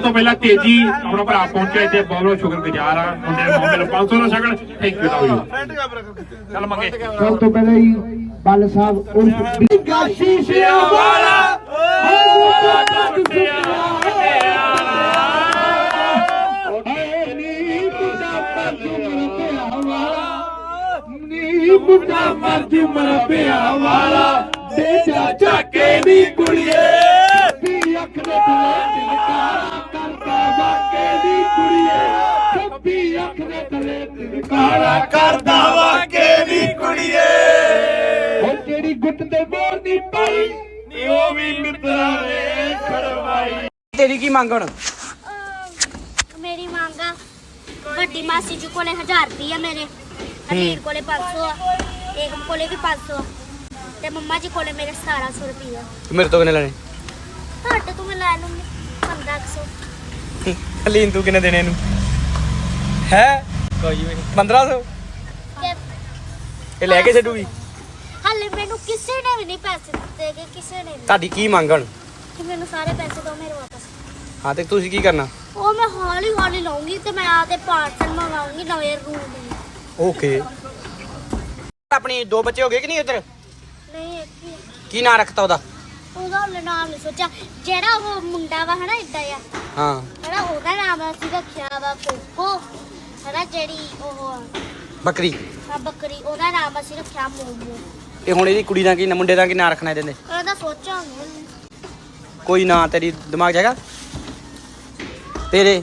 ਸਭ ਤੋਂ ਪਹਿਲਾਂ ਤੇਜੀ ਆਪਣਾ ਭਰਾ ਪਹੁੰਚਿਆ ਇੱਥੇ ਬਹੁਤ ਬਹੁਤ ਸ਼ੁਕਰਗੁਜ਼ਾਰ ਆ ਮੁੰਡੇ ਨੂੰ ਮੌਕੇ 500 ਦਾ ਸ਼ਗਨ ਥੈਂਕ ਯੂ ਯੂ ਚੱਲ ਮੰਗੇ। ਸਭ ਤੋਂ ਪਹਿਲਾਂ ਹੀ ਬੱਲ ਸਾਹਿਬ ਉਰਫ ਗਾਸ਼ੀ ਸਿਆ ਵਾਲਾ ਮੁੰਡਾ ਮਰਦ ਮਰ ਪਿਆ ਵਾਲਾ ਦੇ ਜਾ ਝਾਕੇ ਦੀ ਕੁੜੀਏ। ਦਿਲਕਾਰਾ ਕਰਦਾ ਵਾਕੇ ਦੀ ਕੁੜੀਏ। ਉਹ ਜਿਹੜੀ ਗੁੱਟ ਦੇ ਮੋਰ ਦੀ ਪਾਈ। ਨੀ ਉਹ ਵੀ ਮਿੱਤਰਾਂ ਨੇ ਖੜਵਾਈ। ਤੇਰੀ ਕੀ ਮੰਗ ਹੁਣ? ਅਹ ਮੇਰੀ ਮੰਗ ਆ ਵੱਡੀ ਮਾਸੀ ਜੀ ਕੋਲੇ 1000 ਰੁਪਈਆ ਮੇਰੇ ਅਨੀਲ ਕੋਲੇ 500 ਆ ਏਕਮ ਕੋਲੇ ਵੀ 500 ਆ ਤੇ ਮੰਮਾ ਜੀ ਕੋਲੇ ਮੇਰੇ 1700 ਰੁਪਈਆ ਮੇਰੇ ਤੋਂ ਕਿੰਨੇ ਲੈਣੇ? ਤੁਹਾਡੇ ਤੋਂ ਮੈਂ ਲੈ ਲੂੰਗੀ 1500 ਹਲੀਨ ਤੂੰ ਕਿੰਨੇ ਦੇਣੇ ਇਹਨੂੰ? ਹੈ? ਕੋਈ ਵੀ 1500 ਤੇ ਇਹ ਲੈ ਕੇ ਛੱਡੂਗੀ? ਹਾਲੇ ਮੈਨੂੰ ਕਿਸੇ ਨੇ ਵੀ ਨਹੀਂ ਪੈਸੇ ਦਿੱਤੇ ਕਿ ਕਿਸੇ ਨੇ ਵੀ। ਤੁਹਾਡੀ ਕੀ ਮੰਗ ਹੁਣ? ਕਿ ਮੈਨੂੰ ਸਾਰੇ ਪੈਸੇ ਦਿਓ ਮੇਰੇ ਵਾਪਸ। ਹਾਂ ਤੇ ਤੁਸੀਂ ਕੀ ਕਰਨਾ? ਉਹ ਮੈਂ ਹੌਲੀ ਹੌਲੀ ਲਵਾਂਗੀ ਤੇ ਮੈਂ ਆਦੇ ਪਾਰਸਲ ਮੰਗਾਉਂਗੀ ਨਵੇਂ ਰੂਮ ਦੇ। ਓਕੇ ਆਪਣੀ ਦੋ ਬੱਚੇ ਹੋ ਗਏ ਕਿ ਨਹੀਂ ਉਧਰ? ਨਹੀਂ ਇੱਕ ਹੀ ਆ। ਕੀ ਨਾਂ ਰੱਖਤਾ ਉਹਦਾ? ਉਹਦਾ ਹਲੇ ਨਾਮ ਨਹੀਂ ਸੋਚਿਆ। ਜਿਹੜਾ ਉਹ ਮੁੰਡਾ ਵਾ ਹਨਾ ਇਦਾਂ ਆ। ਹਾਂ। ਹਨਾ ਉਹਦਾ ਨਾਮ ਅਸੀਂ ਰੱਖਿਆ ਵਾ ਕੋਕੋ। ਹਨਾ ਜਿਹੜੀ ਉਹ ਬੱਕਰੀ। ਆ ਬੱਕਰੀ। ਉਹਦਾ ਨਾਮ ਅਸੀਂ ਰੱਖਿਆ ਮੋਮੋ। ਤੇ ਹੁਣ ਇਹਦੀ ਕੁੜੀ ਦਾ ਕੀ ਨਾਂ ਮੁੰਡੇ ਦਾ ਕੀ ਨਾਂ ਰੱਖਣਾ ਇਹਦੇ ਉਹਦਾ ਸੋਚਾਂਗੇ। ਕੋਈ ਨਾਂ ਤੇਰੀ ਦਿਮਾਗ 'ਚ ਹੈਗਾ? ਤੇਰੇ।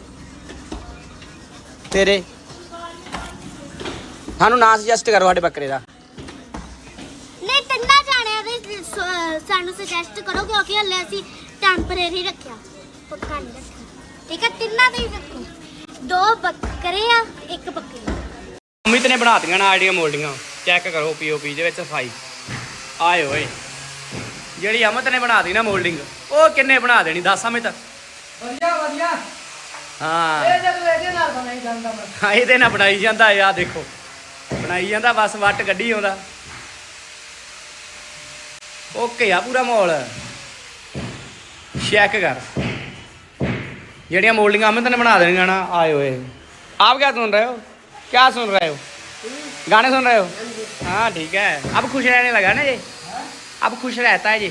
ਤੇਰੇ। ਸਾਨੂੰ ਨਾਂ ਸੁਜੈਸਟ ਕਰੋ ਸਾਡੇ ਬੱਕਰੇ ਦਾ। ਨਹੀਂ ਤਿੰਨਾਂ ਜਾਣਿਆਂ ਦੇ ਸ- ਸਾਨੂੰ ਸੁਜੈਸਟ ਕਰੋ ਕਿਉਂਕਿ ਹਲੇ ਅਸੀਂ ਟੈਂਪਰੇਰੀ ਰੱਖਿਆ। ਪੱਕਾ ਨਹੀਂ ਰੱਖਿਆ। ਠੀਕ ਹੈ ਤਿੰਨਾਂ ਦੇ ਹੀ ਰੱਖੋ। ਦੋ ਬੱਕਰੇ ਆ ਇੱਕ ਬੱਕਰੀ। ਅਮਿਤ ਨੇ ਬਣਾਤੀਆਂ ਨਾ ਆਈਡੀਆਂ ਮੋਲਡਿੰਗਾਂ ਚੈੱਕ ਕਰੋ ਪੀਓਪੀ ਦੇ ਵਿੱਚ ਸਫ਼ਾਈ। ਆਏ ਓਏ ਜਿਹੜੀ ਅਮਿਤ ਨੇ ਬਣਾਤੀ ਨਾ ਮੋਲਡਿੰਗ ਉਹ ਕਿੰਨੇ ਬਣਾ ਦੇਣੀ ਦੱਸ ਅਮਿਤ ਵਧੀਆ ਵਧੀਆ। ਹਾਂ। ਇਹ ਜਦੋਂ ਇਹਦੇ ਨਾਲ ਬਣਾਈ ਜਾਂਦਾ ਮੈਂ ਹਾਂ ਇਹਦੇ ਨਾਲ ਬਣਾਈ ਜਾਂਦਾ ਆ ਦੇਖੋ। ਬਣਾਈ ਜਾਂਦਾ ਬਸ ਵੱਟ ਕੱਢੀ ਆਉਂਦਾ। ਓਕੇ ਆ ਪੂਰਾ ਮਾਹੌਲ। ਚੈੱਕ ਕਰ। ਜਿਹੜੀਆਂ ਮੋਲਡਿੰਗਾਂ ਅਮਿਤ ਨੇ ਬਣਾ ਦੇਣੀਆਂ ਨਾ ਆਏ ਓਏ ਆਪ क्या सुन रहे हो क्या सुन रहे हो गाने सुन रहे हो हाँ ठीक है अब खुश रहने लगा ना ये अब खुश रहता है जी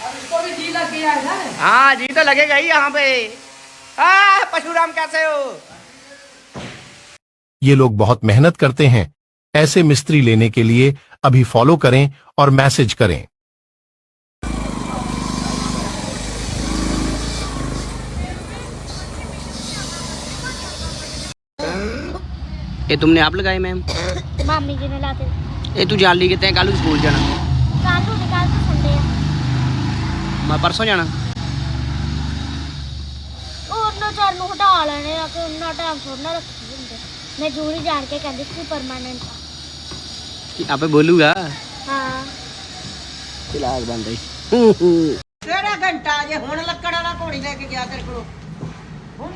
अब इसको भी जी लग गया है ना हाँ जी तो लगेगा ही यहाँ पे हाँ परशुराम कैसे हो ये लोग बहुत मेहनत करते हैं ऐसे मिस्त्री लेने के लिए अभी फॉलो करें और मैसेज करें ये तुमने आप लगाए मैम ਮਾਮੀ ਜੀ ਨੇ ਲਾਤੇ ये तू जान ली कितने कल स्कूल जाना ਕੱਲ ਨੂੰ ਤੇ ਕੱਲ ਤੋਂ ਸੰਡੇ ਆ मैं परसों जाना ਉਹਨਾਂ ਚਾਰ ਨੂੰ ਹਟਾ ਲੈਣੇ ਆ ਕਿ ਉਹਨਾਂ ਟਾਈਮ ਥੋੜਾ ਰੱਖੀ ਹੁੰਦੇ ਮੈਂ ਜੂਰੀ ਜਾਣ ਕੇ ਕਹਿੰਦੀ ਸੀ ਪਰਮਾਨੈਂਟ कि आपे बोलूंगा ਹਾਂ चिराग बंद है ਕਿਹੜਾ ਘੰਟਾ ਜੇ ਹੁਣ ਲੱਕੜ ਵਾਲਾ ਘੋੜੀ ਲੈ ਕੇ ਗਿਆ ਤੇਰੇ ਕੋਲ ਹੁਣ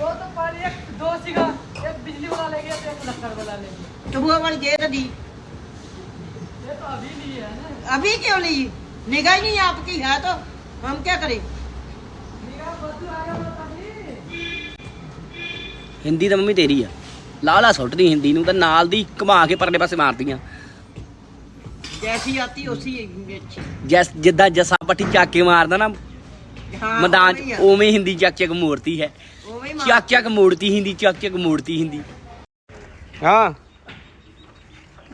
ਉਹ ਤਾਂ ਪਾਣੀ ਇੱਕ ਦੋ ਸੀਗਾ ਇੱਕ ਬਿਜਲੀ ਵਾਲਾ ਲੈ ਗਿਆ ਤੇ ਇੱਕ ਲੱਕੜ ਵਾਲਾ ਲੈ ਗਿਆ तो वो वाली दे तो दी ਇਹ ਤਾਂ ਅਭੀ ਨਹੀਂ ਹੈ ਨਾ अभी क्यों ली निगाह ही नहीं आपकी है तो हम क्या करें ਨਿਗਾ ਬਦਲ ਆਇਆ ਉਹ ਤਾਂ ਨਹੀਂ ਹਿੰਦੀ ਤਾਂ ਮੰਮੀ ਤੇਰੀ ਆ ਲਾਲਾ ਸੁੱਟਦੀ ਹਿੰਦੀ ਨੂੰ ਤਾਂ ਨਾਲ ਦੀ ਘੁਮਾ ਕੇ ਪਰਲੇ ਪਾਸੇ ਮਾਰਦੀਆਂ जैसी आती उसी अच्छी ਜੈਸ ਜਿੱਦਾਂ ਜੱਸਾ ਪੱਟੀ ਚੱਕ ਕੇ ਮਾਰਦਾ ਨਾ हाँ ਮੈਦਾਨ वही ਚ है। ਉਵੇਂ ਹੀ ਹਿੰਦੀ ਚੱਕ ਚੱਕ ਮੋੜਤੀ ਹੈ चक चक मोड़ती हिंदी चक चक मोड़ती हिंदी हाँ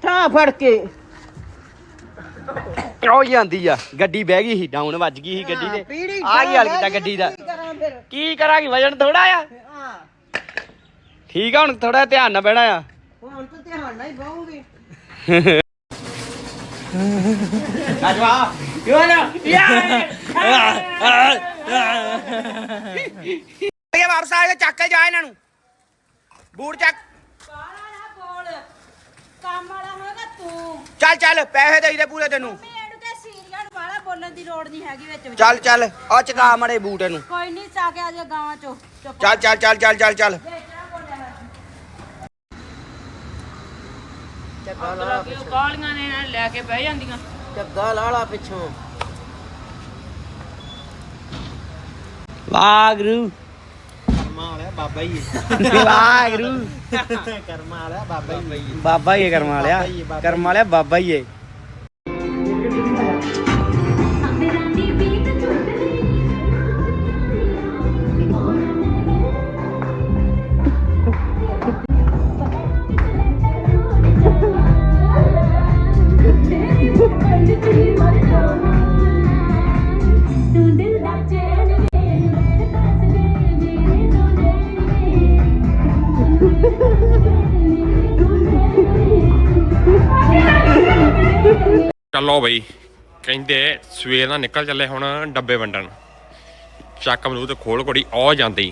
ਠਾਂ ਫੜ ਕੇ। ਉਹ ਜਾਂਦੀ ਆ ਗੱਡੀ ਬਹਿ ਗਈ ਸੀ ਡਾਊਨ ਵੱਜ ਗਈ ਸੀ ਗੱਡੀ ਦੇ ਆ ਕੀ ਹਾਲ ਕੀਤਾ ਗੱਡੀ ਦਾ। ਕੀ ਕਰਾਂ ਫਿਰ? ਕੀ ਕਰਾਂਗੇ ਵਜਨ ਥੋੜਾ ਆ? ਹਾਂ। ਠੀਕ ਆ ਹੁਣ ਥੋੜਾ ਧਿਆਨ ਨਾਲ ਬਹਿਣਾ ਆ। ਹੁਣ ਤੂੰ ਧਿਆਨ ਨਾਲ ਹੀ ਬਹੂਗੀ। ਰਾਜਵਾ ਯਾਰ। ਯਾਰ ਵਾਪਸ ਆ ਜਾ ਚੱਕ ਕੇ ਜਾ ਇਹਨਾਂ ਨੂੰ। ਬੂਟ ਚੱਕ। ਨਾ ਬੋਲ ਕੰਮ ਵਾਲਾ ਹੋਏਗਾ ਤੂੰ। ਚੱਲ ਚੱਲ ਪੈਸੇ ਦੇਈਦੇ ਪੂਰੇ ਤੈਨੂੰ। ਇਹਨੂੰ ਤੇ ਸੀਰੀਅਲ ਵਾਲਾ ਬੋਲਣ ਦੀ ਲੋੜ ਨਹੀਂ ਹੈਗੀ ਵਿੱਚ ਵਿੱਚ। ਚੱਲ ਚੱਲ ਆ ਚਕਾ ਮੜੇ ਬੂਟ ਇਹਨੂੰ। ਕੋਈ ਨਹੀਂ ਚਾ ਕੇ ਆ ਜਾ ਗਾਵਾਂ ਚੋਂ। ਚੁੱਪ ਚੱਲ ਚੱਲ ਚੱਲ ਚੱਲ ਚੱਲ ਚੱਲ। ਕਾਲੀਆਂ ਨੇ ਲੈ ਕੇ ਬਹਿ ਜਾਂਦੀਆਂ। ਚੱਗਾ ਲਾਲਾ ਪਿੱਛੋਂ ਵਾਗਰੂ ਕਰਮਾਂ ਵਾਲਿਆ ਬਾਬਾ ਹੀ ਕਰਮਾਂ ਵਾਲਿਆ ਬਾਬਾ ਹੀ ਬਾਬਾ ਹੀ ਹੈ ਕਰਮ ਵਾਲਿਆ। ਕਰਮ ਵਾਲਿਆ ਬਾਬਾ ਹੀ ਹੈ ਚੱਲੋ ਬਈ। ਕਹਿੰਦੇ ਸਵੇਰ ਨਾਲ ਨਿਕਲ ਚੱਲੇ ਹੁਣ ਡੱਬੇ ਵੰਡਣ। ਚੱਕ ਮਲੂ ਤੇ ਖੋਲ ਕੋੜੀ ਆ ਜਾਂਦੇ।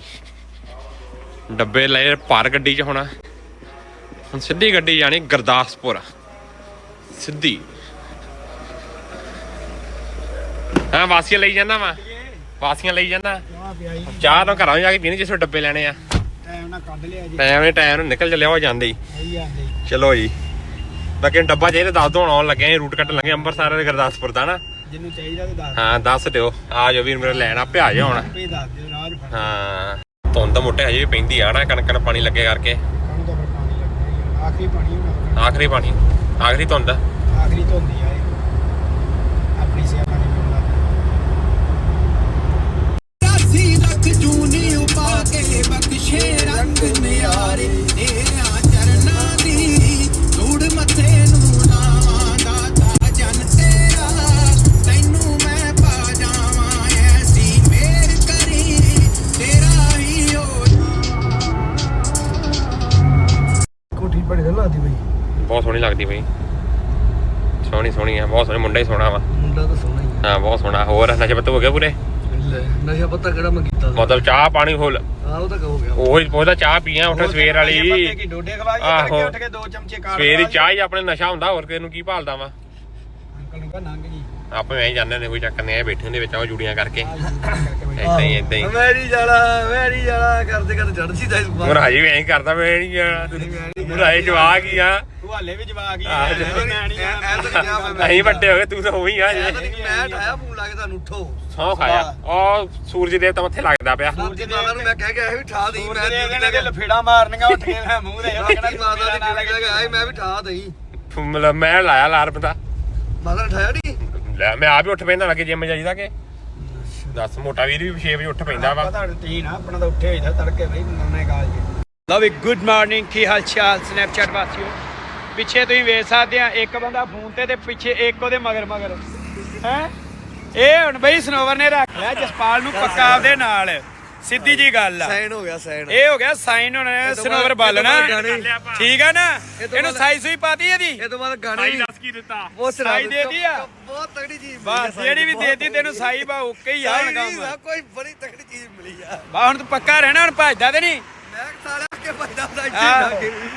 ਡੱਬੇ ਲੈ ਭਰ ਗੱਡੀ 'ਚ ਹੁਣ। ਹੁਣ ਸਿੱਧੀ ਗੱਡੀ ਜਾਣੀ ਗੁਰਦਾਸਪੁਰ। ਸਿੱਧੀ। ਹਾਂ ਵਾਸੀਆਂ ਲਈ ਜਾਂਦਾ ਵਾ? ਵਾਸੀਆਂ ਲਈ ਜਾਂਦਾ? ਚਾਹ ਤਾਂ ਘਰਾਂ ਜਾ ਕੇ ਪੀਣੀ ਜਿਸ ਡੱਬੇ ਲੈਣੇ ਆ। ਟਾਈਮ ਨਾਲ ਕੱਢ ਲਿਆ ਜੀ। ਟਾਈਮ ਨੇ ਟਾਈਮ ਨਿਕਲ ਚੱਲਿਆ ਹੋ। ਜਾਂਦੇ ਚਲੋ ਜੀ। ਬਾਕੀ ਹੁਣ ਡੱਬਾ ਚਾਹੀਦਾ ਦੱਸ ਦੋ ਹੁਣ ਆਉਣ ਲੱਗੇ ਆਂ ਰੂਟ ਕੱਟਣ ਲੱਗੇ ਅੰਮ੍ਰਿਤਸਰ ਦੇ ਗੁਰਦਾਸਪੁਰ ਦਾ ਨਾ। ਜਿਹਨੂੰ ਚਾਹੀਦਾ ਤੇ ਦੱਸ ਹਾਂ ਦੱਸ ਦਿਓ। ਆ ਜਾਓ ਵੀਰ ਮੇਰੇ ਲੈਣ ਆਪੇ ਆ ਜਾਓ ਹੁਣ। ਪੇ ਦੱਸ ਦਿਓ ਰਾਜ ਹਾਂ ਧੁੰਦ ਮੋਟੇ ਹਜੇ ਵੀ ਪੈਂਦੀ ਆ ਨਾ ਕਣਕ ਨੂੰ ਪਾਣੀ ਲੱਗੇ ਕਰਕੇ। ਆਖਰੀ ਪਾਣੀ ਆਖਰੀ ਪਾਣੀ ਆਖਰੀ ਧੁੰਦ। ਆਖਰੀ ਧੁੰਦੀ ਲੱਗਦੀ ਬਈ। ਸੋਹਣੀ ਸੋਹਣੀ ਆ ਬਹੁਤ ਸੋਹਣੀ ਮੁੰਡਾ ਹੀ ਸੋਹਣਾ ਵਾ। ਮੁੰਡਾ ਤਾਂ ਸੋਹਣਾ ਹੀ ਹਾਂ ਬਹੁਤ ਸੋਹਣਾ ਹੋਰ ਨਸ਼ੇ ਪੱਤੇ ਹੋ ਗਏ ਪੂਰੇ? ਲੈ ਨਸ਼ਾ ਪੱਤਾ ਕਿਹੜਾ ਮੈਂ ਕੀਤਾ ਮਤਲਬ ਚਾਹ ਪਾਣੀ ਫੁੱਲ। ਆ ਉਹ ਤਾਂ ਕਹੋ ਗਿਆ। ਉਹੀ ਉਹਦਾ ਚਾਹ ਪੀਆਂ ਉੱਠ ਸਵੇਰ ਵਾਲੀ। ਕੀ ਡੋਡੇ ਖਵਾ ਕੇ ਆਹੋ। ਤੜਕੇ ਉੱਠ ਕੇ ਦੋ ਚਮਚੇ ਕਾੜ ਸਵੇਰ ਦੀ ਚਾਹ ਹੀ ਆਪਣੇ ਨਸ਼ਾ ਹੁੰਦਾ ਹੋਰ ਕਿਸੇ ਨੂੰ ਕੀ ਭਾਲਦਾ ਵਾ? ਅੰਕਲ ਨੂੰ ਕਹ ਨੰਗ ਜੀ। ਆਪੇ ਐਂ ਜਾਂਦੇ ਨੇ ਕੋਈ ਚੱਕਰ ਨਹੀਂ ਐ ਬੈਠੇ ਹੁੰਦੇ ਵਿੱਚ ਉਹ ਜੁੜੀਆਂ ਕਰਕੇ। ਏਦਾਂ ਹੀ ਏਦਾਂ ਹੀ। ਮੇਰੀ ਜਾਲਾ ਮੇਰੀ ਜਾਲਾ ਕਰਦੇ ਕਰਦੇ ਚੜਦੀ ਤਾਂ ਇਸ ਹੁਣ ਹਜੇ ਵੀ ਐਂ ਕਰਦਾ ਮੈਂ ਨਹੀਂ ਜਾਣਾ ਤੁਸੀਂ ਮੁਰਾਏ ਜਵਾਕ ਹੀ ਆ। ਤੂੰ ਹਾਲੇ ਵੀ ਜਵਾਕ ਹੀ ਹੈ ਮੈਂ ਨਹੀਂ ਜਾਣਾ ਅਸੀਂ ਵੱਡੇ ਹੋ ਗਏ ਤੂੰ ਤਾਂ ਹੋਈ ਆ। ਮੈਂ ਜੇ ਠਾਇਆ ਫੋਨ ਲਾ ਕੇ ਤੁਹਾਨੂੰ ਉਠੋ। ਸੌ ਖਾਇਆ। ਉਹ ਸੂਰਜ ਦੇਵਤਾ ਮੱਥੇ ਲੱਗਦਾ ਪਿਆ। ਸੂਰਜ ਮਾਤਾ ਨੂੰ ਮੈਂ ਕਹਿ ਗਿਆ ਵੀ ਠਾ ਦੇਈ ਮੈਂ ਦੇ ਦੇ ਲਫੇੜਾ ਮਾਰਨੀਆਂ ਉੱਠ ਕੇ ਮੈਂ ਮੂੰਹ ਦੇ। ਕਹਿਣਾ ਮਾਤਾ ਦੀ ਮੈਂ ਵੀ ਠਾ ਦੇਈ। ਮਤਲਬ ਮੈਂ ਲਾਇਆ ਅਲਾਰਮ ਦਾ। ਮਾਤਾ ਨੇ ਠਾਇਆ ਨਹੀਂ ਲੈ ਮੈਂ ਆਪ ਹੀ ਉੱਠ ਪੈਂਦਾ ਲੱਗੇ ਜਿੰਮ ਜਾਈਦਾ ਕਿ? ਦੱਸ ਮੋਟਾ ਵੀਰ ਵੀ 6 ਵਜੇ ਉੱਠ ਪੈਂਦਾ ਵਾ। ਪਤਾ ਟੀਨ ਆਪਣਾ ਤਾਂ ਉੱਠੇ ਹੋਈਦਾ ਤੜਕੇ ਬਈ ਨੰਨੇ ਗਾਲ ਜੀ ਲਓ ਵੀ ਗੁੱਡ ਮਾਰਨਿੰਗ ਕੀ ਹਾਲ ਚਾਲ ਸਨੈਪਚੈਟ ਵਾਸੀਓ? ਪਿੱਛੇ ਤੁਸੀਂ ਵੇਖ ਸਕਦੇ ਆ ਇੱਕ ਬੰਦਾ ਫੋਨ ਤੇ ਤੇ ਪਿੱਛੇ ਇੱਕ ਉਹਦੇ ਮਗਰ ਮਗਰ। ਹੈ? ਇਹ ਹੁਣ ਬਈ ਸਨੋਵਰ ਨੇ ਰੱਖ ਲਿਆ ਜਸਪਾਲ ਨੂੰ ਪੱਕਾ ਆਪਦੇ ਨਾਲ। ਸਿੱਧੀ ਜੀ ਗੱਲ ਆ। ਸਾਈਨ ਹੋ ਗਿਆ ਸਾਈਨ। ਇਹ ਹੋ ਗਿਆ ਸਾਈਨ ਹੁਣ ਸਨੋਵਰ ਬਾਲਣਾ। ਠੀਕ ਆ ਨਾ? ਇਹਨੂੰ ਸਾਈ ਸੂਈ ਪਾਤੀ ਇਹਦੀ। ਇਹ ਤੋਂ ਬਾਅਦ ਗਾਣੇ ਵੀ ਦੱਸ ਕੀ ਦਿੱਤਾ? ਸੁਣਾ ਸਾਈ ਦੇ ਦਿੱਤੀ ਆ? ਬਹੁਤ ਤਗੜੀ ਚੀਜ਼ ਮਿਲੀ ਬਸ ਜਿਹੜੀ ਵੀ ਦੇਤੀ ਤੈਨੂੰ ਸਾਈ ਬਾ ਓਕੇ ਹੀ ਆ ਹੁਣ ਕੰਮ ਕੋਈ ਬੜੀ ਤਗੜੀ ਚੀਜ਼ ਮਿਲੀ ਆ। ਬਾ ਹੁਣ ਤੂੰ ਪੱਕਾ ਰਹਿਣਾ ਹੁਣ ਭੱਜਦਾ ਤੇ ਨਹੀਂ। ਮੈਂ ਸਾਲਿਆ ਅੱਗੇ ਭਜਦਾ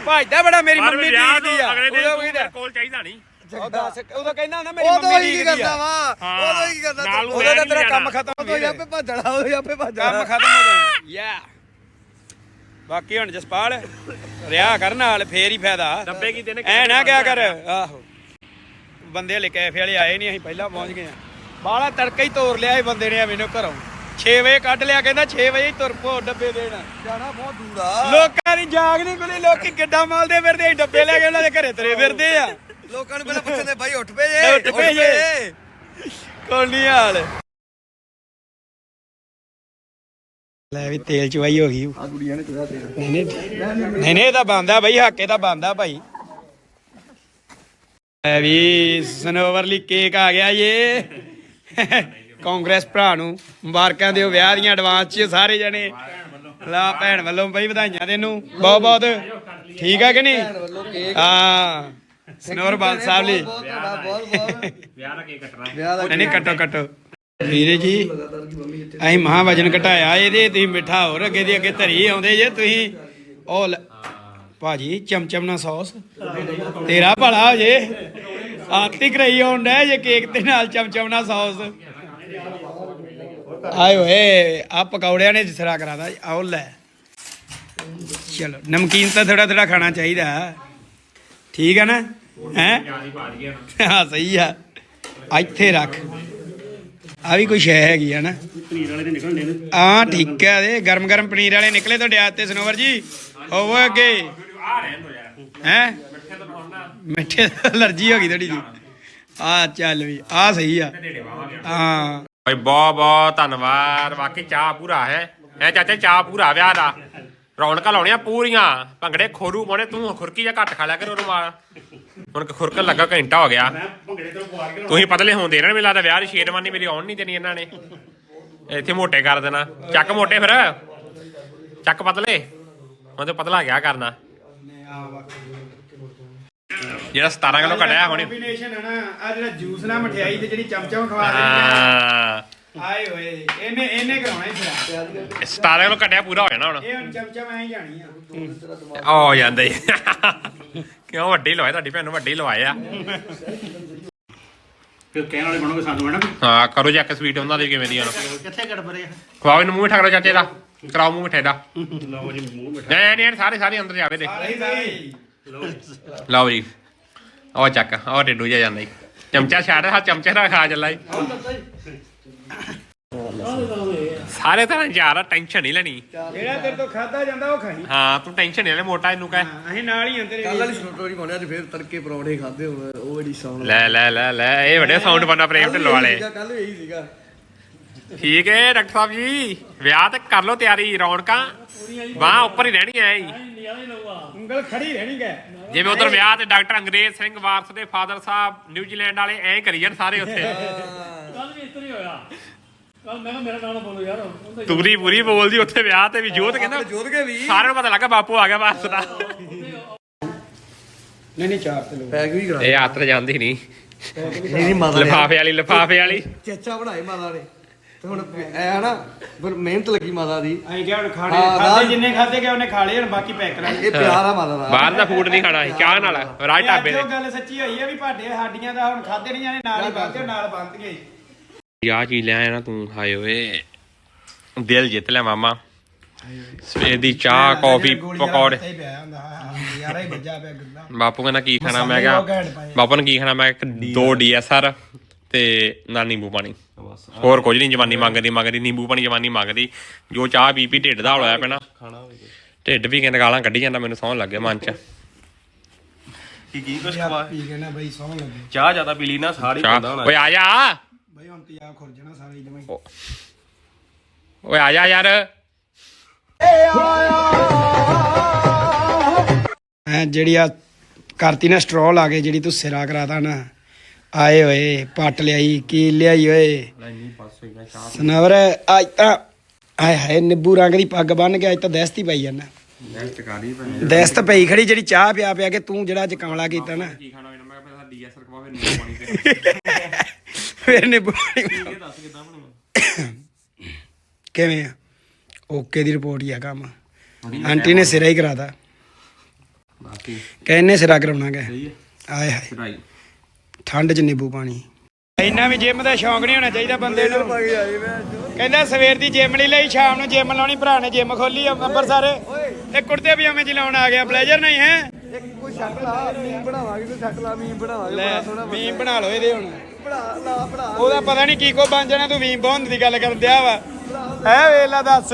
ਭੱਜਦਾ ਬੜਾ ਮੇਰੀ ਮੰਮੀ ਦੀ ਆ। ਅਗਲੇ ਦਿਨ ਕੀ ਕੋਲ ਚਾਹੀਦਾ ਨਹੀਂ। ਉਹ ਦੱਸ ਉਦੋਂ ਕਹਿੰਦਾ ਹੁੰਦਾ ਮੇਰੀ ਉਦੋਂ ਮੰਮੀ ਹੀ ਦੀ ਕੀ ਕਰਦਾ ਵਾ। ਹਾਂ। ਉਦੋਂ ਹੀ ਕੀ ਕਰਦਾ। ਨਾਲ ਨੂੰ ਉਦੋਂ ਤਾਂ ਮੈਂ ਤੇਰਾ ਨਹੀਂ ਕੰਮ ਜਾਣਾ। ਖਤਮ ਉਦੋਂ ਹੀ ਆਪੇ ਭੱਜਣਾ ਉਦੋਂ ਹੀ ਆਪੇ ਭੱਜਣਾ। ਕੰਮ ਖਤਮ ਹੋ ਗਿਆ ਯਾ ਬਾਕੀ ਹੁਣ ਜਸਪਾਲ ਰਿਆ ਕਰ ਨਾਲ ਫੇਰ ਹੀ ਫਾਇਦਾ। ਡੱਬੇ ਕੀ ਦੇਣੇ ਐ ਨਾ ਕਿਆ ਕਰ। ਆਹੋ। ਬੰਦੇ ਹਲੇ ਕੈਫੇ ਵਾਲੇ ਆਏ ਨਹੀਂ ਅਸੀਂ ਪਹਿਲਾਂ ਪਹੁੰਚ ਗਏ ਆ। ਬਾਹਲਾ ਤੜਕਾ ਹੀ ਤੋਰ ਲਿਆ ਇਹ ਬੰਦੇ ਨੇ ਮੈਨੂੰ ਘਰੋਂ। 6 ਵਜੇ ਕੱਢ ਲਿਆ ਕਹਿੰਦਾ 6 ਵਜੇ ਹੀ ਤੁਰ ਪੋ ਡੱਬੇ ਦੇਣ। ਜਾਣਾ ਬਹੁਤ ਦੂਰ ਆ। ਲੋਕਾਂ ਦੀ ਜਾਗ ਨਹੀਂ ਕੋਈ ਲੋਕੀ ਕਿੱਡਾ ਮਾਲਦੇ ਫਿਰਦੇ ਅਸੀਂ ਡੱਬੇ ਲੈ ਕੇ ਉਹਨਾਂ ਦੇ ਘਰੇ ਤੁਰੇ ਫਿਰਦੇ ਆ। ਲੋਕਾਂ ਨੂੰ ਪਹਿਲਾਂ ਪੁੱਛਦੇ ਭਾਈ ਉੱਠ ਪਏ ਜੇ ਉੱਠ ਪਏ ਜੇ। ਨਹੀਂ ਹਾਲ? ਲੈ ਵੀ ਤੇਲ ਚਵਾਈ ਹੋ ਗਈ। ਆ ਗੁੜੀਆਂ ਨੇ ਚੁਰਾ ਤੇਲ। ਨਹੀਂ ਨਹੀਂ। ਇਹ ਤਾਂ ਬੰਦਾ ਬਈ ਹਾਕੇ ਤਾਂ ਬੰਦਾ ਭਾਈ। ਐ ਵੀ ਸਨੋਵਰ ਲਈ ਕੇਕ ਆ ਗਿਆ ਏ ਕਾਂਗਰਸ ਭਰਾ ਨੂੰ ਮੁਬਾਰਕਾਂ ਦਿਓ ਵਿਆਹ ਦੀਆਂ ਐਡਵਾਂਸ 'ਚ ਸਾਰੇ ਜਣੇ। ਲਾ ਭੈਣ ਵੱਲੋਂ ਬਈ ਵਧਾਈਆਂ ਤੈਨੂੰ। ਬਹੁਤ ਬਹੁਤ ਠੀਕ ਆ ਕਿ ਨਹੀਂ? ਹਾਂ। ਸਨੋਵਰ ਬਾਲ ਸਾਹਿਬ ਲਈ। ਵਿਆਹ ਦਾ ਕੇਕ ਕੱਟਣਾ ਨਹੀਂ ਨਹੀਂ ਕੱਟੋ ਕੱਟੋ। ਵੀਰੇ ਜੀ ਅਸੀਂ ਮਹਾ ਵਜਨ ਘਟਾਇਆ ਇਹਦੇ ਤੁਸੀਂ ਮਿੱਠਾ ਹੋਰ ਅੱਗੇ ਦੀ ਅੱਗੇ ਧਰੀ ਆਉਂਦੇ ਜੇ ਤੁਸੀਂ। ਉਹ ਲੈ- ਭਾਜੀ ਚਮਚਮ ਨਾਲ ਸੌਸ। ਤੇਰਾ ਭਲਾ ਹੋ ਜੇ। ਆਤੀ ਕਰਾਈ ਆਉਂਦਾ ਜੇ ਕੇਕ ਤੇ ਨਾਲ ਚਮਚਮ ਨਾਲ ਸੌਸ। ਆਏ ਓਏ ਆ ਪਕੌੜਿਆਂ ਨੇ ਜਿਸਰਾ ਕਰਾਦਾ ਆਓ ਲੈ। ਚਲੋ ਨਮਕੀਨ ਤਾਂ ਥੋੜਾ ਥੋੜਾ ਖਾਣਾ ਚਾਹੀਦਾ। ਠੀਕ ਆ ਨਾ? ਹੈ? ਹਾਂ, ਸਹੀ ਆ। ਇੱਥੇ ਰੱਖ। ਆ ਵੀ ਕੋਈ ਸ਼ੈ ਹੈਗੀ ਆ ਨਾ। ਪਨੀਰ ਵਾਲੇ ਦੇ ਨਿਕਲਣੇ ਨੇ ਹਾਂ, ਠੀਕ ਹੈ ਦੇ ਗਰਮ ਗਰਮ ਪਨੀਰ ਵਾਲੇ ਨਿਕਲੇ ਤੁਹਾਡੇ ਹੱਥ ਤੇ, ਸਨੋਵਰ ਜੀ। ਹੋਵੋ ਅੱਗੇ। ਹੈ? ਮਿੱਠੇ ਤੋਂ ਅਲਰਜੀ ਹੋ ਗਈ ਤੁਹਾਡੀ ਦੀ। ਆ, ਚੱਲ ਵੀ। ਆ ਸਹੀ ਆ। ਹਾਂ। ਭਾਈ ਬਹੁਤ ਬਹੁਤ ਧੰਨਵਾਦ। ਬਾਕੀ ਚਾਹ ਪੂਰਾ ਹੈ। ਐ ਚਾਚਾ ਚਾਹ ਪੂਰਾ ਵਿਆਹ ਦਾ। ਰੌਣਕਾਂ ਲਾਉਣੀਆਂ ਪੂਰੀਆਂ। ਭੰਗੜੇ ਖੋਰੂ ਪਾਉਣੇ, ਤੂੰ ਖੁਰਕੀ ਜਾਂ ਘੱਟ ਖਾ ਲਿਆ ਕਰੋ ਰੁਮਾਲ। ਹੁਣ ਖੁਰਕਣ ਲੱਗਾ ਘੰਟਾ ਹੋ ਗਿਆ। ਤੁਸੀਂ ਪਤਲੇ ਹੁੰਦੇ ਇਹਨਾਂ ਨੇ ਮੈਨੂੰ ਲੱਗਦਾ ਵਿਆਹ ਦੀ ਸ਼ੇਰਵਾਨੀ ਮੇਰੀ ਆਉਣ ਨਹੀਂ ਦੇਣੀ ਇਹਨਾਂ ਨੇ। ਇੱਥੇ ਮੋਟੇ ਕਰ ਦੇਣਾ। ਚੱਕ ਮੋਟੇ ਫਿਰ। ਚੱਕ ਪਤਲੇ। ਹੁਣ ਤੇ ਪਤਲਾ ਗਿਆ ਕਰਨਾ। ਜਿਹੜਾ 17 ਕਿਲੋ ਘਟਿਆ ਹੁਣੇ। ਕੰਬੀਨੇਸ਼ਨ ਹੈ ਨਾ ਆ ਜਿਹੜਾ ਜੂਸ ਨਾਲ ਮਠਿਆਈ ਤੇ ਜਿਹੜੀ ਚਮਚਮ ਖਵਾ ਹਾਂ। ਆਏ ਹੋਏ ਇਹਨੇ ਇਹਨੇ ਕਰਾਉਣਾ ਹੀ ਫਿਰ। 17 ਕਿਲੋ ਘਟਿਆ ਪੂਰਾ ਹੋ ਜਾਣਾ ਹੁਣ। ਇਹ ਹੁਣ ਚਮਚਮ ਐਂ ਜਾਣੀ ਆ। ਆ ਜਾਂਦਾ ਹੀ। ਕਿਉਂ ਵੱਡੀ ਲਵਾਏ ਤੁਹਾਡੀ ਭੈਣ ਨੂੰ ਵੱਡੀ ਲਵਾਏ ਆ। ਫਿਰ ਕਹਿਣ ਵਾਲੇ ਬਣੋਗੇ ਸਾਨੂੰ ਹੈ ਨਾ? ਹਾਂ ਕਰੋ ਚੈੱਕ ਸਵੀਟ ਉਹਨਾਂ ਦੀ ਕਿਵੇਂ ਦੀ ਆ ਕਿੱਥੇ ਗੜਬੜੇ ਖਵਾਓ ਇਹਨੂੰ ਮੂੰਹ ਮਿੱਠਾ ਕਰੋ ਚਾਚੇ ਦਾ ਕਰਾਓ ਮੂੰਹ ਮਿੱਠੇ ਦਾ। ਲਓ ਜੀ ਮੂੰਹ ਮਿੱਠਾ। ਨਹੀਂ ਨਹੀਂ ਸਾਰੇ ਸਾਰੇ ਅੰਦਰ ਜਾਵੇ ਦੇ ਲਓ ਜੀ। ਉਹ ਚੱਕ ਉਹ ਡਿੱਡੂ ਜਿਹਾ ਜਾਂਦਾ ਜੀ। ਚਮਚਾ ਛੱਡ ਹਾਂ ਚਮਚੇ ਨਾਲ ਖਾ ਚੱਲਾ ਜੀ। ਸਾਰੇ ਤਰ੍ਹਾਂ ਯਾਰ ਟੈਨਸ਼ਨ ਨਹੀਂ ਲੈਣੀ। ਜਿਹੜਾ ਤੇਰੇ ਤੋਂ ਖਾਦਾ ਜਾਂਦਾ ਉਹ ਖਾਈ। ਹਾਂ ਤੂੰ ਟੈਨਸ਼ਨ ਨਹੀਂ ਲੈ ਮੋਟਾ ਇਹਨੂੰ ਕਹਿ। ਅਸੀਂ ਨਾਲ ਹੀ ਆ ਤੇਰੇ ਕੱਲ ਵਾਲੀ ਸਟੋਰੀ ਪਾਉਣੇ ਅੱਜ ਫੇਰ ਤੜਕੇ ਪਰੌਂਠੇ ਖਾਦੇ ਹੁਣ ਉਹ ਬੜੀ ਸੌਣ ਲੈ ਲੈ ਲੈ ਲੈ ਇਹ ਵੱਡੇ ਸਾਊਂਡ ਬੰਨਾ ਪ੍ਰੇਮ ਢਿੱਲੋਂ ਵਾਲੇ। ਕੱਲ ਇਹੀ ਸੀਗਾ। ਠੀਕ ਹੈ ਡਾਕਟਰ ਸਾਹਿਬ ਜੀ। ਵਿਆਹ ਤੇ ਕਰ ਲਓ ਤਿਆਰੀ ਰੌਣਕਾਂ। ਬਾਹ ਉੱਪਰ ਹੀ ਰਹਿਣੀ ਐ ਜੀ ਉਂਗਲ ਖੜੀ ਰਹਿਣੀ ਗੈ ਜਿਵੇਂ ਉਧਰ ਵਿਆਹ ਤੇ ਡਾਕਟਰ ਅੰਗਰੇਜ਼ ਸਿੰਘ ਵਾਰਸ ਦੇ ਫਾਦਰ ਸਾਹਿਬ ਨਿਊਜ਼ੀਲੈਂਡ ਵਾਲੇ ਐਂ ਕਰੀ ਜਾਣ ਸਾਰੇ ਉੱਥੇ। ਕੱਲ ਵੀ ਇਸ ਤਰ੍ਹਾਂ ਹੀ ਹੋਇਆ। ਮੈਂ ਕਿਹਾ ਮੇਰਾ ਨਾਮ ਬੋਲੋ ਯਾਰ ਉਹਦਾ ਤੂਰੀ ਪੂਰੀ ਬੋਲਦੀ ਉੱਥੇ ਵਿਆਹ ਤੇ ਵੀ ਜੋਤ ਕਹਿੰਦਾ ਜੋਤ ਕੇ ਵੀ। ਸਾਰਿਆਂ ਨੂੰ ਪਤਾ ਲੱਗਾ ਬਾਪੂ ਆ ਗਿਆ ਵਾਰਸ ਦਾ। ਨਹੀਂ ਨਹੀਂ ਚਾਰ ਤੇ ਲੋ ਪੈਕ ਵੀ ਕਰਾ ਇਹ ਆਤਰ ਜਾਂਦੀ ਨਹੀਂ। ਨਹੀਂ ਨਹੀਂ ਮਾਤਾ ਲਿਫਾਫੇ ਵਾਲੀ ਲਿਫਾਫੇ ਵਾਲੀ। ਚੇਚਾ ਬਣਾਏ ਮਾਤਾ ਨੇ। ਤੇ ਹੁਣ ਐ ਨਾ ਫਿਰ ਮਿਹਨਤ ਲੱਗੀ ਮਾਤਾ ਦੀ। ਅਸੀਂ ਕਿਹਾ ਹੁਣ ਖਾਣੇ ਹਾਂ, ਖਾਦੇ ਰਾਜ- ਜਿੰਨੇ ਖਾਦੇ ਗਏ ਉਹਨੇ ਖਾ ਲਏ ਹੁਣ ਬਾਕੀ ਪੈਕ ਕਰਾ ਲਏ ਇਹ ਪਿਆਰ ਆ ਮਾਤਾ ਦਾ। ਬਾਹਰ ਦਾ ਫੂਡ ਨਹੀਂ ਖਾਣਾ ਸੀ ਚਾਹ ਨਾਲ ਰਾਜ ਢਾਬੇ ਦੇ ਉਹ ਗੱਲ ਸੱਚੀ ਹੋਈ ਹੈ ਵੀ ਭਾਡੇ ਸਾਡੀਆਂ ਦਾ ਹੁਣ ਖਾਦੇ ਨਹੀਂ ਜਾਣੇ ਨਾਲ ਹੀ ਬੰਦੇ ਨਾਲ ਬੰਦ ਗਏ। ਆ ਚੀਜ਼ ਲੈ ਆਇਆ ਨਾ ਤੂੰ ਹਾਏ ਓਏ। ਦਿਲ ਜਿੱਤ ਲਿਆ ਮਾਮਾ। ਸਵੇਰ ਦੀ ਚਾਹ ਕਾਫੀ ਪਕੌੜੇ। ਹੀ ਪਿਆ ਹੁੰਦਾ ਯਾਰਾ ਹੀ ਵੱਜਾ ਪਿਆ ਗੱਲਾਂ ਬਾਪੂ ਕਹਿੰਦਾ ਕੀ ਖਾਣਾ? ਮੈਂ ਕਿਹਾ ਬਾਪੂ ਨੇ ਕੀ ਖਾਣਾ? ਮੈਂ ਕਿਹਾ ਇੱਕ ਦੋ ਡੀਐਸਆਰ। ਤੇ ਨਾਲ ਨਿੰਬੂ ਪਾਣੀ। ਹੋਰ ਕੁਝ ਨਹੀਂ ਜਵਾਨੀ ਮੰਗਦੀ ਮੰਗਦੀ ਨਿੰਬੂ ਪਾਣੀ ਜਵਾਨੀ ਮੰਗਦੀ। ਜੋ ਚਾਹ ਪੀ ਪੀ ਢਿੱਡ ਦਾ ਹੋਇਆ ਪੈਣਾ ਢਿੱਡ ਵੀ ਕਹਿੰਦਾ ਗਾਲਾਂ ਕੱਢੀ ਜਾਂਦਾ ਮੈਨੂੰ ਸੌਣ ਲੱਗੇ ਮਨ ਚ। ਕੀ ਕੀ ਕੁਛ ਖਵਾ ਪੀ ਕੇ ਨਾ ਬਈ ਸੌਂ ਲੱਗੇ। ਚਾਹ ਜ਼ਿਆਦਾ ਪੀ ਲਈ ਨਾ ਸਾੜੀ ਬੰਦਾ ਹੋਣਾ। ਓਏ ਆ ਜਾ। ਬਈ ਹੁਣ ਤੇ ਆ ਖੁਰ ਜਾਣਾ ਸਾਰਾ ਹੀ ਜਮਾਈ ਓਏ ਆ ਜਾ ਯਾਰ। ਐ ਜਿਹੜੀ ਆ ਕਰਤੀ ਨਾ ਸਟ੍ਰੋ ਲਾ ਕੇ ਜਿਹੜੀ ਤੂੰ ਸਿਰਾ ਕਰਾਤਾ ਨਾ ਆਏ ਹੋਏ ਪੱਟ ਲਿਆਈ ਕੀ ਲਿਆਈ ਓਏ। ਸਨਵਰ ਅੱਜ ਤਾਂ ਆਏ ਹਾਏ ਨਿੱਬੂ ਰੰਗ ਦੀ ਪੱਗ ਬੰਨ ਕੇ ਅੱਜ ਤਾਂ ਦਹਿਸ਼ਤ ਹੀ ਪਈ ਜਾਂਦਾ ਦਹਿਸ਼ਤ ਪਈ ਖੜੀ ਜਿਹੜੀ ਚਾਹ ਪਿਆ ਪਿਆ ਕੇ ਤੂੰ ਜਿਹੜਾ ਅੱਜ ਕਮਲਾ ਕੀਤਾ ਨਾ। ਕੀ ਫਿਰ ਨਿੰਬੂ ਪਾਣੀ ਫਿਰ ਨਿੱਬੂ ਕਿਵੇਂ ਆ? ਓਕੇ ਦੀ ਰਿਪੋਰਟ ਹੀ ਆ ਕੰਮ। ਆਂਟੀ ਨੇ ਸਿਰਾ ਹੀ ਕਰਾਤਾ। ਕਹਿੰਨੇ ਸਿਰਾ ਕਰਾਉਣਾ ਗਾ। ਆਏ ਹਾਏ। ਠੰਡ 'ਚ ਨਿੰਬੂ ਪਾਣੀ। ਇੰਨਾ ਵੀ ਜਿਮ ਦਾ ਸ਼ੌਂਕ ਨਹੀਂ ਹੋਣਾ ਚਾਹੀਦਾ ਬੰਦੇ ਨੂੰ। ਕਹਿੰਦਾ ਸਵੇਰ ਦੀ ਜਿਮ ਨਹੀਂ ਲਈ ਸ਼ਾਮ ਨੂੰ ਜਿਮ ਲਾਉਣੀ ਭਰਾ ਨੇ ਜਿਮ ਖੋਲੀ ਆ ਅੰਬਰਸਰ। ਤੇ ਕੁੜਤੇ ਪਜਾਮੇ ਚ ਲਾਉਣ ਆ ਗਿਆ। ਪਲੇਜਰ ਨਹੀਂ ਹੈ। ਇੱਕ ਕੋਈ ਛੱਡ ਲਾ ਮੀਮ ਬਣਾਵਾਂਗੇ ਕੋਈ ਛੱਡ ਲਾ ਮੀਮ ਬਣਾਵਾਂਗੇ ਲੈ ਬੜਾ ਸੋਹਣਾ ਮੀਮ ਬਣਾ ਲਓ ਇਹਦੇ ਹੁਣ। ਬਣਾ ਲਾ ਬਣਾ। ਉਹਦਾ ਪਤਾ ਨਹੀਂ ਕੀ ਕੋ ਬਣ ਜਾਣਾ ਤੂੰ ਮੀਮ ਬੌਂਦ ਦੀ ਗੱਲ ਕਰਨ ਦਿਆ ਵਾ। ਹੈ ਵੇਲਾ ਦੱਸ।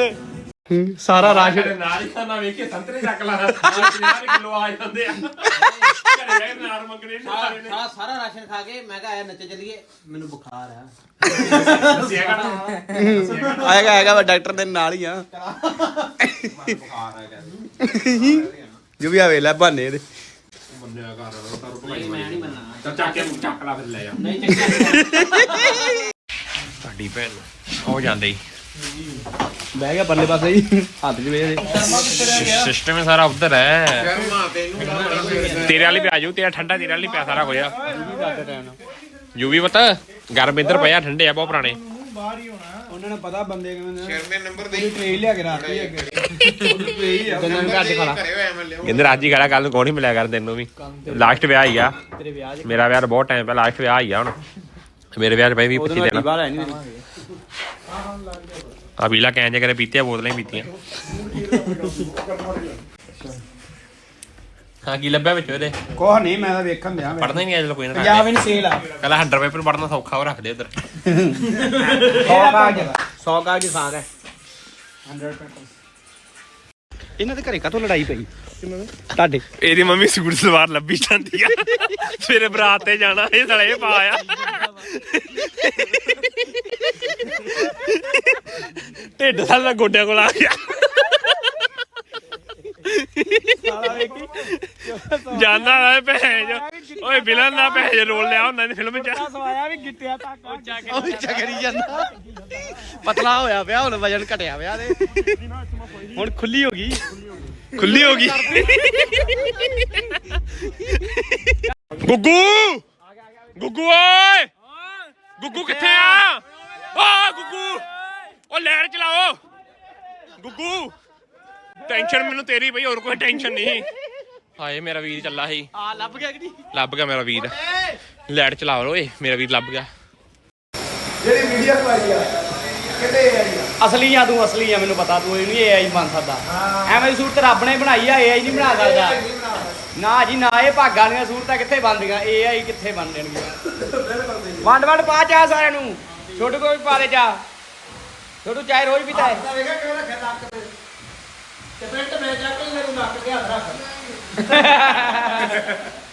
ਸਾਰਾ ਰਾਸ਼ਨ ਨਾਲ ਹੀ ਖਾਣਾ ਵੇਖ ਕੇ ਸੰਤਰੇ ਚੱਕ ਲਾ। 50 ਕਿਲੋ ਆ ਜਾਂਦੇ ਆ। ਘਰੇ ਗਏ ਨਾਰ ਮੰਗਣੇ ਨੇ ਸਾਰੇ ਨੇ। ਸਾਰਾ ਸਾਰਾ ਰਾਸ਼ਨ ਖਾ ਕੇ ਮੈਂ ਕਿਹਾ ਆਇਆ ਨੱਚ ਚੱਲੀਏ ਮੈਨੂੰ ਬੁਖਾਰ ਆ। ਦੱਸਿਆ ਕਰਨਾ ਆਏਗਾ ਆਏਗਾ ਵਾ ਡਾਕਟਰ ਦੇ ਨਾਲ ਹੀ ਆ। ਜੋ ਵੀ ਆ ਵੇਲਾ ਬਹਾਨੇ ਇਹਦੇ ਮੈਂ ਨਹੀਂ ਬੰਨਾ ਚੱਲ ਚੱਕ ਕੇ ਚੱਕ ਲਾ ਫਿਰ ਲੈ ਜਾ ਨਹੀਂ ਚੱਕਿਆ ਸਾਡੀ ਭੈਣ ਹੋ ਜਾਂਦੇ ਹੀ। ਬਹਿ ਗਿਆ ਪਰਲੇ ਪਾਸੇ ਹੀ ਹੱਥ 'ਚ ਵੇ ਸਿਸਟਮ ਹੀ ਸਾਰਾ ਉਧਰ ਹੈ। ਤੇਰੇ ਵਾਲੀ ਪਿਆ ਜੂ ਤੇਰਾ ਠੰਡਾ ਤੇਰੇ ਵਾਲੀ ਪਿਆ ਸਾਰਾ ਕੁਝ। ਯੂ ਵੀ ਪਤਾ ਗਰਮ ਇੱਧਰ ਪਿਆ ਠੰਡੇ ਆ ਬਹੁਤ ਪੁਰਾਣੇ। ਬਾਹਰ ਹੀ ਹੋਣਾ। ਉਹਨਾਂ ਨੂੰ ਪਤਾ ਬੰਦੇ ਕਿਵੇਂ ਸ਼ਰਮੇ ਨੰਬਰ ਦੇ ਟ੍ਰੇਨ ਲਿਆ ਕੇ ਰਾਤੀ ਅੱਗੇ। ਟ੍ਰੇਨ ਆ। ਕਹਿੰਦੇ ਅੱਜ ਹੀ ਖੜਾ ਕੱਲ ਨੂੰ ਕੋਈ ਨਹੀਂ ਮਿਲਿਆ ਕਰ ਤੈਨੂੰ ਵੀ? ਲਾਸਟ ਵਿਆਹ ਹੀ ਆ। ਤੇਰੇ ਵਿਆਹ 'ਚ ਮੇਰਾ ਵਿਆਹ ਤਾਂ ਬਹੁਤ ਟਾਈਮ ਪਹਿਲਾਂ ਲਾਸਟ ਵਿਆਹ ਹੀ ਆ ਹੁਣ। ਮੇਰੇ ਵਿਆਹ 'ਚ ਪਈ ਵੀ 25 ਦਿਨ। ਬਾਹਰ ਹੈ ਨਹੀਂ ਆ ਪੀਲਾ ਕੈਂਜ ਕਰੇ ਪੀਤੇ ਆ ਬੋਤਲਾਂ ਹੀ ਪੀਤੀਆਂ। ਹਾਂ ਕੀ ਲੱਭਿਆ ਵਿੱਚ ਉਹਦੇ ਕੋਹ ਨਹੀਂ ਮੈਂ ਤਾਂ ਵੇਖਣ ਦਿਆਂ ਪੜਨਾ ਹੀ ਨਹੀਂ ਅਜੇ ਕੋਈ ਨਾ ਪੰਜਾਬ ਇਨ ਸੇਲ ਆ। ਕਹਿੰਦਾ 100 ਪੇਪਰ ਪੜਨਾ ਸੌਖਾ ਉਹ ਰੱਖ ਦੇ ਉਧਰ। 100 ਕਾਗਜ਼। 100 ਕਾਗਜ਼ ਸਾਗ ਹੈ। 100 ਇਹਨਾਂ ਦੇ ਘਰੇ ਕਾਹਤੋਂ ਲੜਾਈ ਪਈ? ਤੁਹਾਡੇ। ਇਹਦੀ ਮੰਮੀ ਸੂਟ ਸਲਵਾਰ ਲੱਭੀ ਜਾਂਦੀ ਆ। ਸਵੇਰੇ ਬਰਾਤ ਤੇ ਜਾਣਾ ਇਹ ਸਲੇ ਪਾ ਆ ਢਿੱਡ ਸਾਲਾ ਗੋਡਿਆਂ ਕੋਲ ਆ ਗਿਆ। ਜਾਨਾ ਹੈ ਭੈਣ ਜੋ। ਓਏ ਬਿਲਨ ਨਾ ਭੈਣ ਜੋ ਰੋਲ ਲਿਆ ਉਹਨਾਂ ਨੇ ਫਿਲਮ ਚ। ਸਵਾਇਆ ਵੀ ਗਿੱਟਿਆ ਤੱਕ ਉਹ ਚੱਕਰੀ ਜਾਂਦਾ। ਪਤਲਾ ਹੋਇਆ ਪਿਆ ਹੁਣ ਵਜਨ ਘਟਿਆ ਪਿਆ ਤੇ। ਹੁਣ ਖੁੱਲੀ ਹੋ ਗਈ। ਖੁੱਲੀ ਹੋ ਗਈ। ਗੁੱਗੂ! ਗੁੱਗੂ ਓਏ! ਗੁੱਗੂ ਕਿੱਥੇ ਆ? ਓ ਗੁੱਗੂ! ਓ ਲਹਿਰ ਚਲਾਓ। ਗੁੱਗੂ! ਟੈਨਸ਼ਨ ਮੈਨੂੰ ਤੇਰੀ ਪਈ ਹੋਰ ਕੋਈ ਟੈਨਸ਼ਨ ਨਹੀਂ। ਹਾਏ ਮੇਰਾ ਵੀਰ ਚੱਲਾ ਸੀ। ਆ ਲੱਭ ਗਿਆ ਕਿ ਨਹੀਂ? ਲੱਭ ਗਿਆ ਮੇਰਾ ਵੀਰ। ਲਾਈਟ ਚਲਾ ਲਓ ਓਏ ਮੇਰਾ ਵੀਰ ਲੱਭ ਗਿਆ। ਜਿਹੜੀ ਮੀਡੀਆ ਪਾਈ ਆ ਕਿਤੇ ਆਈ ਆ? ਅਸਲੀ ਆ ਤੂੰ ਅਸਲੀ ਆ ਮੈਨੂੰ ਪਤਾ ਤੂੰ ਇਹ ਨਹੀਂ ਏਆਈ ਬਣ ਸਕਦਾ। ਐਵੇਂ ਦੀ ਸੂਟ ਤੇ ਰੱਬ ਨੇ ਬਣਾਈ ਆ ਏਆਈ ਨਹੀਂ ਬਣਾ ਸਕਦਾ। ਨਾ ਜੀ ਨਾ ਇਹ ਭਾਗਾਂ ਵਾਲੀਆਂ ਸੂਰਤਾਂ ਕਿੱਥੇ ਬਣਦੀਆਂ ਏਆਈ ਕਿੱਥੇ ਬਣ ਦੇਣਗੀਆਂ ਵੰਡ ਵੰਡ ਪਾ ਚਾ ਸਾਰਿਆਂ ਨੂੰ। ਛੋਟੂ ਕੋਈ ਵੀ ਪਾ ਦੇ ਚਾ ਛੋਟੂ ਚਾਹੇ ਰੋਜ਼ ਪੀਤਾ ਹੈ ਵੇਖਿਆ ਕਿਵੇਂ ਰੱਖਿਆ ਨੱਕ ਤੇ ਪਿੰਟ ਮੈਂ ਚੱਕ ਕੇ ਮੈਨੂੰ ਨੱਕ ਤੇ ਹੱਥ ਰੱਖ